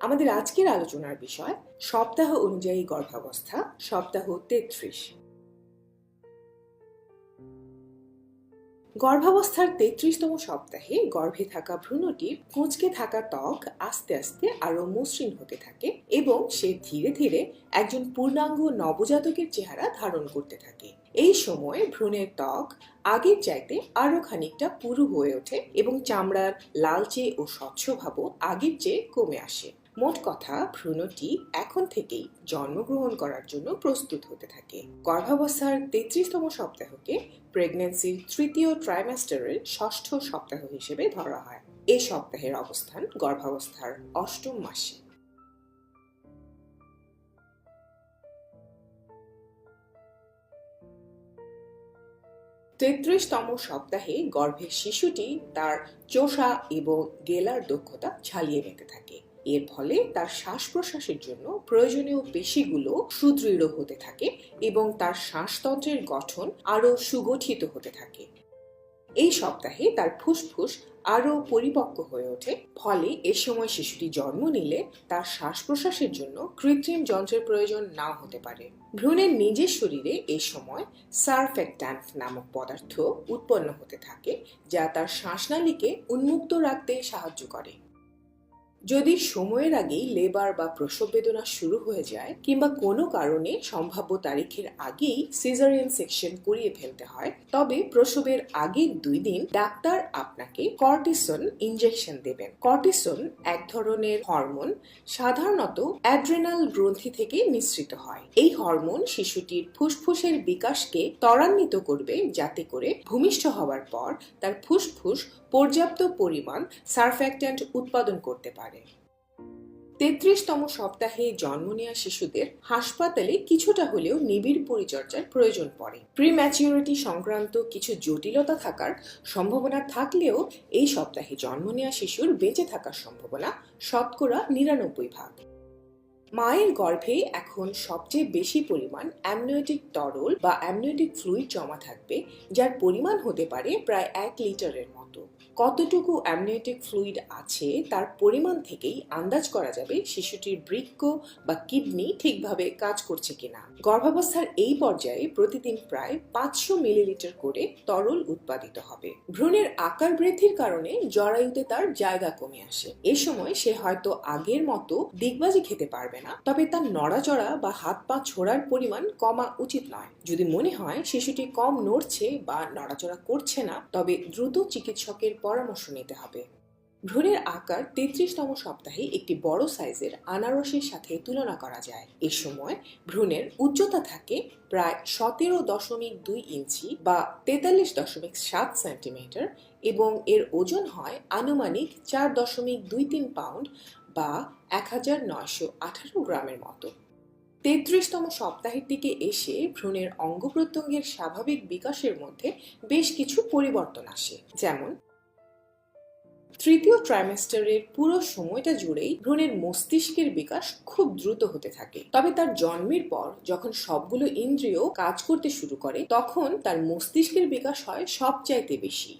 আমাদের আজকের আলোচনার বিষয়, সপ্তাহ অনুযায়ী গর্ভাবস্থা, সপ্তাহ তেত্রিশ। গর্ভাবস্থার তেত্রিশতম সপ্তাহে গর্ভে থাকা ভ্রূণটির কুঁচকে থাকা ত্বক আস্তে আস্তে আরও মসৃণ হতে থাকে এবং সে ধীরে ধীরে একজন পূর্ণাঙ্গ নবজাতকের চেহারা ধারণ করতে থাকে। এই সময় ভ্রূণের ত্বক আগের চাইতে আরও খানিকটা পুরু হয়ে ওঠে এবং চামড়ার লালচে ও স্বচ্ছভাবও আগের চেয়ে কমে আসে। মোট কথা, ভ্রূণটি এখন থেকেই জন্মগ্রহণ করার জন্য প্রস্তুত হতে থাকে। গর্ভাবস্থার তেত্রিশতম সপ্তাহকে প্রেগন্যান্সির তৃতীয় ট্রাইমাস্টারের ষষ্ঠ সপ্তাহ হিসেবে ধরা হয়। এই সপ্তাহের অবস্থান গর্ভাবস্থার অষ্টম মাসে। তেত্রিশতম সপ্তাহে গর্ভের শিশুটি তার চোষা এবং গেলার দক্ষতা ছালিয়ে নিতে থাকে। এর ফলে তার শ্বাস প্রশ্বাসের জন্য প্রয়োজনীয় পেশিগুলো সুদৃঢ় হতে থাকে এবং তার শ্বাসতন্ত্রের গঠন আরও সুগঠিত হতে থাকে। এই সপ্তাহে তার ফুসফুস আরও পরিপক্ক হয়ে ওঠে, ফলে এ সময় শিশুটি জন্ম নিলে তার শ্বাস প্রশ্বাসের জন্য কৃত্রিম যন্ত্রের প্রয়োজন না হতে পারে। ভ্রূণের নিজের শরীরে এ সময় সারফেক্ট্যান্ট নামক পদার্থ উৎপন্ন হতে থাকে, যা তার শ্বাসনালীকে উন্মুক্ত রাখতে সাহায্য করে। যদি সময়ের আগেই লেবার বা প্রসব বেদনা শুরু হয়ে যায় কিংবা কোনো কারণে সম্ভাব্য তারিখের আগেই সিজারিয়ান সেকশন করিয়ে ফেলতে হয়, তবে প্রসবের আগের দুই দিন ডাক্তার আপনাকে কর্টিসন ইনজেকশন দেবেন। কর্টিসন এক ধরনের হরমোন সাধারণত অ্যাড্রেনাল গ্রন্থি থেকে নিঃসৃত হয়। এই হরমোন শিশুটির ফুসফুসের বিকাশকে ত্বরান্বিত করবে যাতে করে ভূমিষ্ঠ হওয়ার পর তার ফুসফুস পর্যাপ্ত পরিমাণ সারফ্যাক্ট্যান্ট উৎপাদন করতে পারে। তেত্রিশতম সপ্তাহে জন্ম নেওয়া শিশুদের হাসপাতালে কিছুটা হলেও নিবিড় পরিচর্যার প্রয়োজন পড়ে। প্রিম্যাচিউরিটি সংক্রান্ত কিছু জটিলতা থাকার সম্ভাবনা থাকলেও এই সপ্তাহে জন্ম নেওয়া শিশুর বেঁচে থাকার সম্ভাবনা শতকরা নিরানব্বই ভাগ। মায়ের গর্ভে এখন সবচেয়ে বেশি পরিমাণ অ্যামনিওটিক তরল বা অ্যামনিওটিক ফ্লুইড জমা থাকবে, যার পরিমাণ হতে পারে প্রায় এক লিটারের মতো। কতটুকু অ্যামনিওটিক ফ্লুইড আছে, তার পরিমাণ থেকেই আন্দাজ করা যাবে শিশুটির বৃক্ক বা কিডনি ঠিকভাবে কাজ করছে কিনা। গর্ভাবস্থার এই পর্যায়ে প্রতিদিন প্রায় পাঁচশো মিলিলিটার করে তরল উৎপাদিত হবে। ভ্রূণের আকার বৃদ্ধির কারণে জরায়ুতে তার জায়গা কমে আসে। এ সময় সে হয়তো আগের মতো দিগবাজি খেতে পারবে না, তবে তার নড়াচড়া বা হাত পা ছোড়ার পরিমাণ কমা উচিত নয়। যদি মনে হয় শিশুটি কম নড়ছে বা নড়াচড়া করছে না, তবে দ্রুত চিকিৎসকের পরামর্শ নিতে হবে। ভ্রূণের আকার তেত্রিশতম সপ্তাহে একটি বড় সাইজের আনারসের সাথে তুলনা করা যায়। এ সময় ভ্রূণের উচ্চতা থাকে প্রায় সতেরো দশমিক দুই ইঞ্চি বা তেতাল্লিশ দশমিক সাত সেন্টিমিটার এবং এর ওজন হয় আনুমানিক চার দশমিক দুই তিন পাউন্ড বা এক হাজার নয়শো আঠারো গ্রামের মতো। তেত্রিশতম সপ্তাহের দিকে এসে ভ্রূণের অঙ্গ প্রত্যঙ্গের স্বাভাবিক বিকাশের মধ্যে বেশ কিছু পরিবর্তন আসে। যেমন তৃতীয় ট্রাইমেস্টারের পুরো সময়টা জুড়েই ভ্রণের মস্তিষ্কের বিকাশ খুব দ্রুত হতে থাকে। তবে তার জন্মের পর যখন সবগুলো ইন্দ্রিয় কাজ করতে শুরু করে, তখন তার মস্তিষ্কের বিকাশ হয় সবচাইতে বেশি।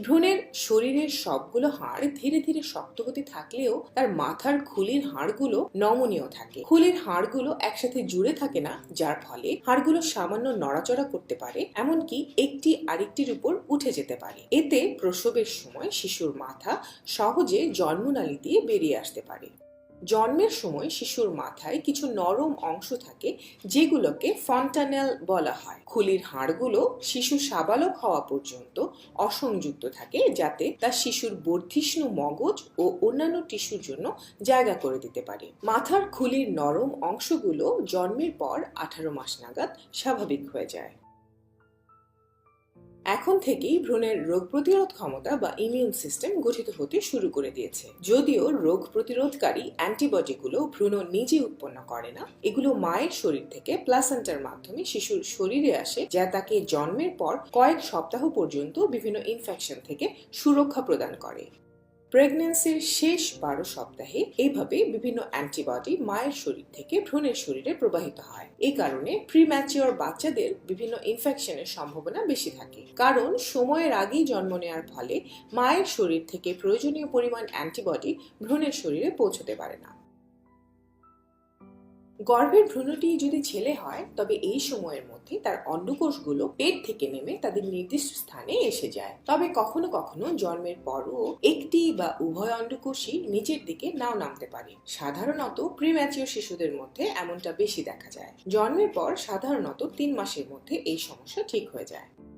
ভ্রূণের শরীরের সবগুলো হাড় ধীরে ধীরে শক্ত হতে থাকলেও তার মাথার খুলির হাড়গুলো নমনীয় থাকে। খুলির হাড়গুলো একসাথে জুড়ে থাকে না, যার ফলে হাড়গুলো সামান্য নড়াচড়া করতে পারে, এমনকি একটি আরেকটির উপর উঠে যেতে পারে। এতে প্রসবের সময় শিশুর মাথা সহজে জন্মনালী দিয়ে বেরিয়ে আসতে পারে। জন্মের সময় শিশুর মাথায় কিছু নরম অংশ থাকে যেগুলোকে ফন্টানেল বলা হয়। খুলির হাড়গুলো শিশু সাবালক হওয়া পর্যন্ত অসংযুক্ত থাকে যাতে তা শিশুর বর্ধিষ্ণু মগজ ও অন্যান্য টিস্যুর জন্য জায়গা করে দিতে পারে। মাথার খুলির নরম অংশগুলো জন্মের পর আঠারো মাস নাগাদ স্বাভাবিক হয়ে যায়। এখন থেকেই ভ্রূণের রোগ প্রতিরোধ ক্ষমতা বা ইমিউন সিস্টেম গঠিত হতে শুরু করে দিয়েছে। যদিও রোগ প্রতিরোধকারী অ্যান্টিবডিগুলো ভ্রূণ নিজে উৎপন্ন করে না, এগুলো মায়ের শরীর থেকে প্লাসেন্টার মাধ্যমে শিশুর শরীরে আসে, যা তাকে জন্মের পর কয়েক সপ্তাহ পর্যন্ত বিভিন্ন ইনফেকশন থেকে সুরক্ষা প্রদান করে। প্রেগন্যান্সির শেষ বারো সপ্তাহে এইভাবে বিভিন্ন অ্যান্টিবডি মায়ের শরীর থেকে ভ্রূণের শরীরে প্রবাহিত হয়। এই কারণে প্রিম্যাচিওর বাচ্চাদের বিভিন্ন ইনফেকশনের সম্ভাবনা বেশি থাকে। কারণ সময়ের আগেই জন্ম নেওয়ার ফলে মায়ের শরীর থেকে প্রয়োজনীয় পরিমাণ অ্যান্টিবডি ভ্রূণের শরীরে পৌঁছতে পারে না। গর্ভের ভ্রূণটি যদি ছেলে হয়, তবে এই সময়ের মধ্যে তার অন্ডকোষগুলো পেট থেকে নেমে তাদের নির্দিষ্ট স্থানে এসে যায়। তবে কখনো কখনো জন্মের পরও একটি বা উভয় অন্ডকোষই নিচের দিকে নাও নামতে পারে। সাধারণত প্রিম্যাচিওর শিশুদের মধ্যে এমনটা বেশি দেখা যায়। জন্মের পর সাধারণত তিন মাসের মধ্যে এই সমস্যা ঠিক হয়ে যায়।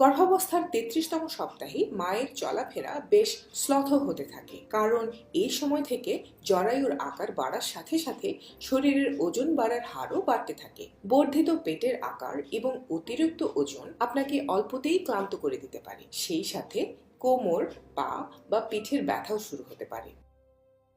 গর্ভাবস্থার তেত্রিশতম সপ্তাহে মায়ের চলাফেরা বেশ শ্লথ হতে থাকে, কারণ এই সময় থেকে জরায়ুর আকার বাড়ার সাথে সাথে শরীরের ওজন বাড়ার হারও বাড়তে থাকে। বর্ধিত পেটের আকার এবং অতিরিক্ত ওজন আপনাকে অল্পতেই ক্লান্ত করে দিতে পারে। সেই সাথে কোমর, পা বা পিঠের ব্যথাও শুরু হতে পারে।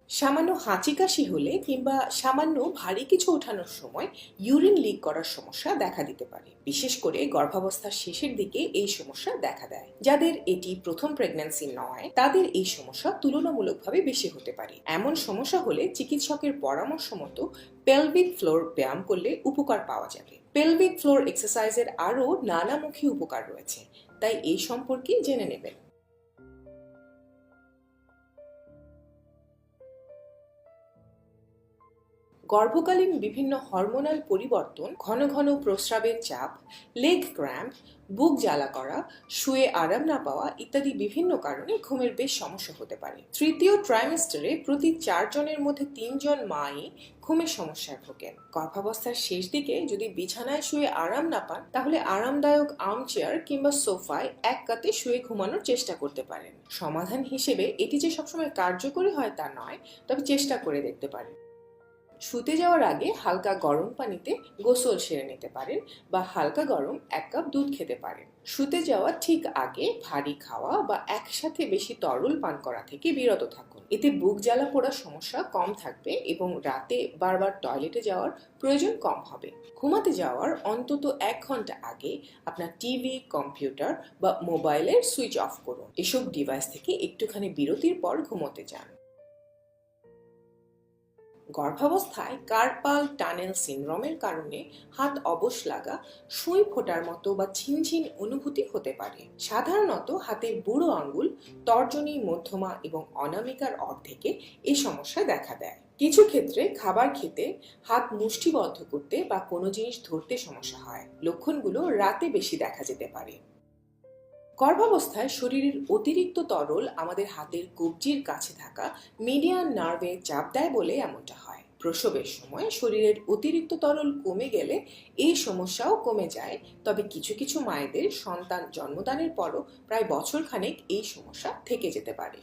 সামান্য হাঁচি কাশি হলে কিংবা সামান্য ভারী কিছু ওঠানোর সময় ইউরিন লিক করার সমস্যা দেখা দিতে পারে। বিশেষ করে গর্ভাবস্থার শেষের দিকে এই সমস্যা দেখা দেয়। যাদের এটি প্রথম প্রেগন্যান্সি নয়, তাদের এই সমস্যা তুলনামূলকভাবে বেশি হতে পারে। এমন সমস্যা হলে চিকিৎসকের পরামর্শ মতো পেলভিক ফ্লোর ব্যায়াম করলে উপকার পাওয়া যাবে। পেলভিক ফ্লোর এক্সারসাইজের আরও নানামুখী উপকার রয়েছে। তাই এই সম্পর্কে জেনে নেবেন। গর্ভকালীন বিভিন্ন হরমোনাল পরিবর্তন, ঘন ঘন প্রস্রাবের চাপ, লেগ ক্র্যাম্প, বুক জ্বালা করা, শুয়ে আরাম না পাওয়া ইত্যাদি বিভিন্ন কারণে ঘুমের বেশ সমস্যা হতে পারে। তৃতীয় ট্রাইমেস্টারে প্রতি চারজনের মধ্যে তিনজন মাই ঘুমের সমস্যায় ভোগেন। গর্ভাবস্থার শেষ দিকে যদি বিছানায় শুয়ে আরাম না পান, তাহলে আরামদায়ক আর্ম চেয়ার কিংবা সোফায় এক কাতে শুয়ে ঘুমানোর চেষ্টা করতে পারেন। সমাধান হিসেবে এটি যে সবসময় কার্যকরী হয় তা নয়, তবে চেষ্টা করে দেখতে পারেন। শুতে যাওয়ার আগে হালকা গরম পানিতে গোসল সেরে নিতে পারেন বা হালকা গরম এক কাপ দুধ খেতে পারেন। শুতে যাওয়ার ঠিক আগে ভারী খাওয়া বা একসাথে বেশি তরল পান করা থেকে বিরত থাকুন। এতে বুক জ্বালা পোড়ার সমস্যা কম থাকবে এবং রাতে বারবার টয়লেটে যাওয়ার প্রয়োজন কম হবে। ঘুমাতে যাওয়ার অন্তত এক ঘণ্টা আগে আপনার টিভি, কম্পিউটার বা মোবাইলের সুইচ অফ করুন। এসব ডিভাইস থেকে একটুখানি বিরতির পর ঘুমোতে যান। গর্ভাবস্থায় কার্পাল টানেল সিনড্রোমের কারণে হাত অবশ লাগা, সুই ফোটার মতো বা ছিনছিন অনুভূতি হতে পারে। সাধারণত হাতের বুড়ো আঙ্গুল, তর্জনী, মধ্যমা এবং অনামিকার অর্ধেকে এই সমস্যা দেখা দেয়। কিছু ক্ষেত্রে খাবার খেতে, হাত মুষ্টিবদ্ধ করতে বা কোনো জিনিস ধরতে সমস্যা হয়। লক্ষণগুলো রাতে বেশি দেখা যেতে পারে। গর্ভাবস্থায় শরীরের অতিরিক্ত তরল আমাদের হাতের কবজির কাছে থাকা মিডিয়ান নার্ভে চাপ দেয় বলে এমনটা হয়। প্রসবের সময় শরীরের অতিরিক্ত তরল কমে গেলে এই সমস্যাও কমে যায়। তবে কিছু কিছু মায়েদের সন্তান জন্মদানের পরও প্রায় বছরখানেক এই সমস্যা থেকে যেতে পারে।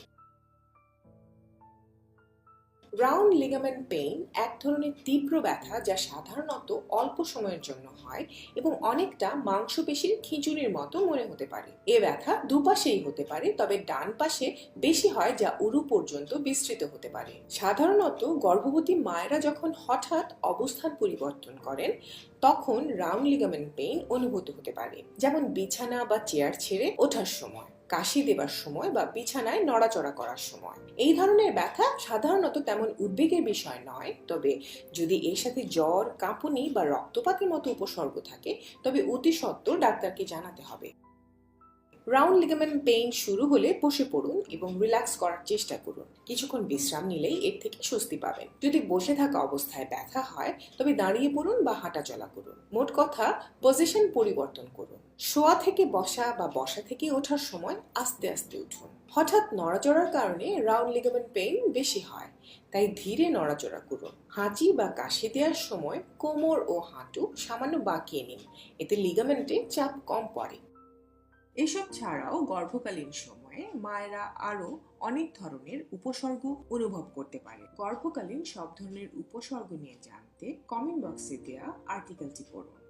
রাউন্ড লিগামেন্ট পেইন এক ধরনের তীব্র ব্যথা যা সাধারণত অল্প সময়ের জন্য হয় এবং অনেকটা মাংসপেশির খিচুড়ির মতো মনে হতে পারে। এ ব্যথা দুপাশেই হতে পারে, তবে ডান পাশে বেশি হয় যা উরু পর্যন্ত বিস্তৃত হতে পারে। সাধারণত গর্ভবতী মায়েরা যখন হঠাৎ অবস্থান পরিবর্তন করেন, তখন রাউন্ড লিগামেন্ট পেইন অনুভূত হতে পারে, যেমন বিছানা বা চেয়ার ছেড়ে ওঠার সময়। কাশি দেবার সময় বা বিছানায় নড়াচড়া করার সময়। এই ধরনের ব্যথা সাধারণত তেমন উদ্বেগের বিষয় নয়, তবে যদি এর সাথে জ্বর, কাঁপুনি বা রক্তপাতের মতো উপসর্গ থাকে, তবে অতি সত্ত্বর ডাক্তারকে জানাতে হবে। রাউন্ড লিগামেন্ট পেইন শুরু হলে বসে পড়ুন এবং রিল্যাক্স করার চেষ্টা করুন। কিছুক্ষণ বিশ্রাম নিলেই এর থেকে স্বস্তি পাবেন। যদি বসে থাকা অবস্থায় ব্যথা হয়, তবে দাঁড়িয়ে পড়ুন বা হাঁটা চলা করুন। মোট কথা, পজিশন পরিবর্তন করুন। শোয়া থেকে বসা বা বসা থেকে ওঠার সময় আস্তে আস্তে উঠুন। হঠাৎ নড়াচড়ার কারণে রাউন্ড লিগামেন্ট পেইন বেশি হয়, তাই ধীরে নড়াচড়া করুন। হাঁচি বা কাশি দেওয়ার সময় কোমর ও হাঁটু সামান্য বাঁকিয়ে নিন। এতে লিগামেন্টে চাপ কম পড়ে। এসব ছাড়াও গর্ভকালীন সময়ে মায়েরা আরও অনেক ধরনের উপসর্গ অনুভব করতে পারে। গর্ভকালীন সব ধরনের উপসর্গ নিয়ে জানতে কমেন্ট বক্সে দেওয়া আর্টিকেলটি পড়ুন।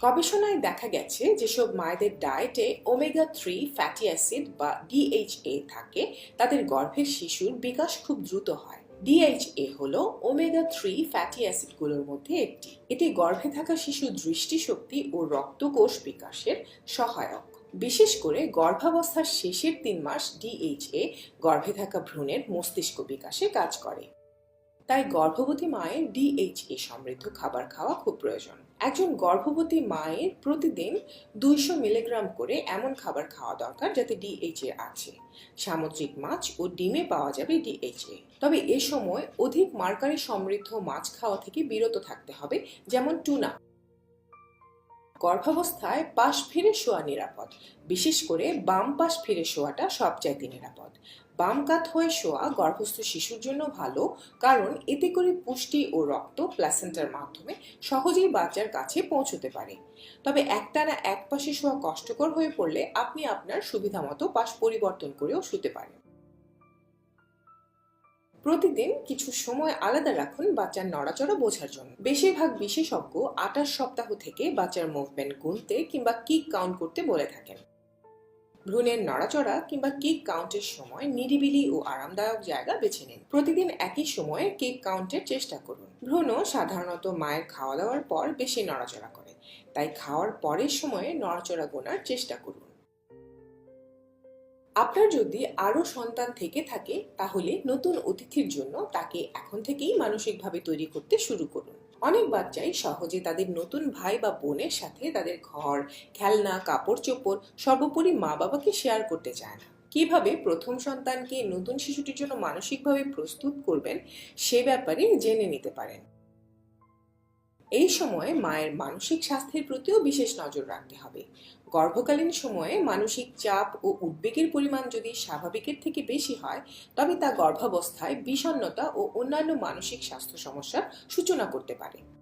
গবেষণায় দেখা গেছে যেসব মায়েদের ডায়েটে ওমেগা থ্রি ফ্যাটি অ্যাসিড বা ডিএইচএ থাকে, তাদের গর্ভের শিশুর বিকাশ খুব দ্রুত হয়। ডিএইচএ হল ওমেগা থ্রি ফ্যাটি অ্যাসিডগুলোর মধ্যে একটি। এটি গর্ভে থাকা শিশুর দৃষ্টিশক্তি ও রক্তকোষ বিকাশের সহায়ক। বিশেষ করে গর্ভাবস্থার শেষের তিন মাস ডিএইচএ গর্ভে থাকা ভ্রূণের মস্তিষ্ক বিকাশে কাজ করে। তাই গর্ভবতী মায়ের ডিএইচএ সমৃদ্ধ খাবার খাওয়া খুব প্রয়োজন। একজন গর্ভবতী মায়ের প্রতিদিন দুইশো মিলিগ্রাম করে এমন খাবার খাওয়া দরকার যাতে ডিএইচএ আছে। সামুদ্রিক মাছ ও ডিমে পাওয়া যাবে ডিএইচএ তবে এ সময় অধিক মার্কারি সমৃদ্ধ মাছ খাওয়া থেকে বিরত থাকতে হবে, যেমন টুনা। গর্ভাবস্থায় পাশ ফিরে শোয়া নিরাপদ। বিশেষ করে বাম পাশ ফিরে শোয়াটা সবচাইতে নিরাপদ। বাম কাত হয়ে শোয়া গর্ভস্থ শিশুর জন্য ভালো, কারণ এতে করে পুষ্টি ও রক্ত প্ল্যাসেন্টার মাধ্যমে সহজেই বাচ্চার কাছে পৌঁছতে পারে। তবে একটানা এক পাশে শোয়া কষ্টকর হয়ে পড়লে আপনি আপনার সুবিধা মতো পাশ পরিবর্তন করেও শুতে পারেন। প্রতিদিন কিছু সময় আলাদা রাখুন বাচ্চার নড়াচড়া বোঝার জন্য। বেশিরভাগ বিশেষজ্ঞ আঠাশ সপ্তাহ থেকে বাচ্চার মুভমেন্ট গুনতে কিংবা কিক কাউন্ট করতে বলে থাকেন। ভ্রূণের নড়াচড়া কিংবা কেক কাউন্টের সময় নিরিবিলি ও আরামদায়ক জায়গা বেছে নিন। প্রতিদিন একই সময়ে কেক কাউন্টের চেষ্টা করুন। ভ্রূণ সাধারণত মায়ের খাওয়া দাওয়ার পর বেশি নড়াচড়া করে। তাই খাওয়ার পরের সময়ে নড়াচড়া গোনার চেষ্টা করুন। আপনার যদি আরও সন্তান থেকে থাকে, তাহলে নতুন অতিথির জন্য তাকে এখন থেকেই মানসিকভাবে তৈরি করতে শুরু করুন। অনেক বাচ্চাই সহজে তাদের নতুন ভাই বা বোনের সাথে তাদের ঘর, খেলনা কাপড় চোপড় সর্বোপরি মা বাবাকে শেয়ার করতে চায় না। কীভাবে প্রথম সন্তানকে নতুন শিশুটির জন্য মানসিকভাবে প্রস্তুত করবেন, সে ব্যাপারে জেনে নিতে পারেন। এই সময়ে মায়ের মানসিক স্বাস্থ্যের প্রতিও বিশেষ নজর রাখতে হবে। গর্ভকালীন সময়ে মানসিক চাপ ও উদ্বেগের পরিমাণ যদি স্বাভাবিকের থেকে বেশি হয়, তবে তা গর্ভাবস্থায় বিষণ্নতা ও অন্যান্য মানসিক স্বাস্থ্য সমস্যার সূচনা করতে পারে।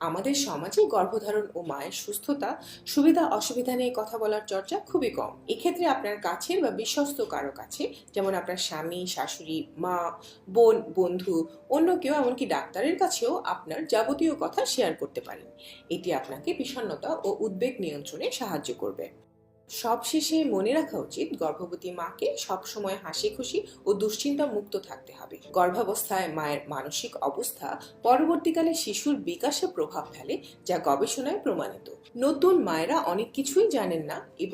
আমাদের সমাজে গর্ভধারণ ও মায়ের সুস্থতা, সুবিধা, অসুবিধা নিয়ে কথা বলার চর্চা খুবই কম। এক্ষেত্রে আপনার কাছের বা বিশ্বস্ত কারও কাছে, যেমন আপনার স্বামী, শাশুড়ি, মা, বোন, বন্ধু, অন্য কেউ, এমনকি ডাক্তারের কাছেও আপনার যাবতীয় কথা শেয়ার করতে পারেন। এটি আপনাকে বিষণ্নতা ও উদ্বেগ নিয়ন্ত্রণে সাহায্য করবে। সবশেষে মনে রাখা উচিত, গর্ভবতী মাকে সবসময় হাসি খুশি ও দুশ্চিন্তা মুক্ত থাকতে হবে। গর্ভাবস্থায় মায়ের মানসিক অবস্থা পরবর্তীকালে শিশুর বিকাশে প্রভাব ফেলে, যা গবেষণায় প্রমাণিত। নতুন মায়েরা অনেক কিছুই জানেন না এবং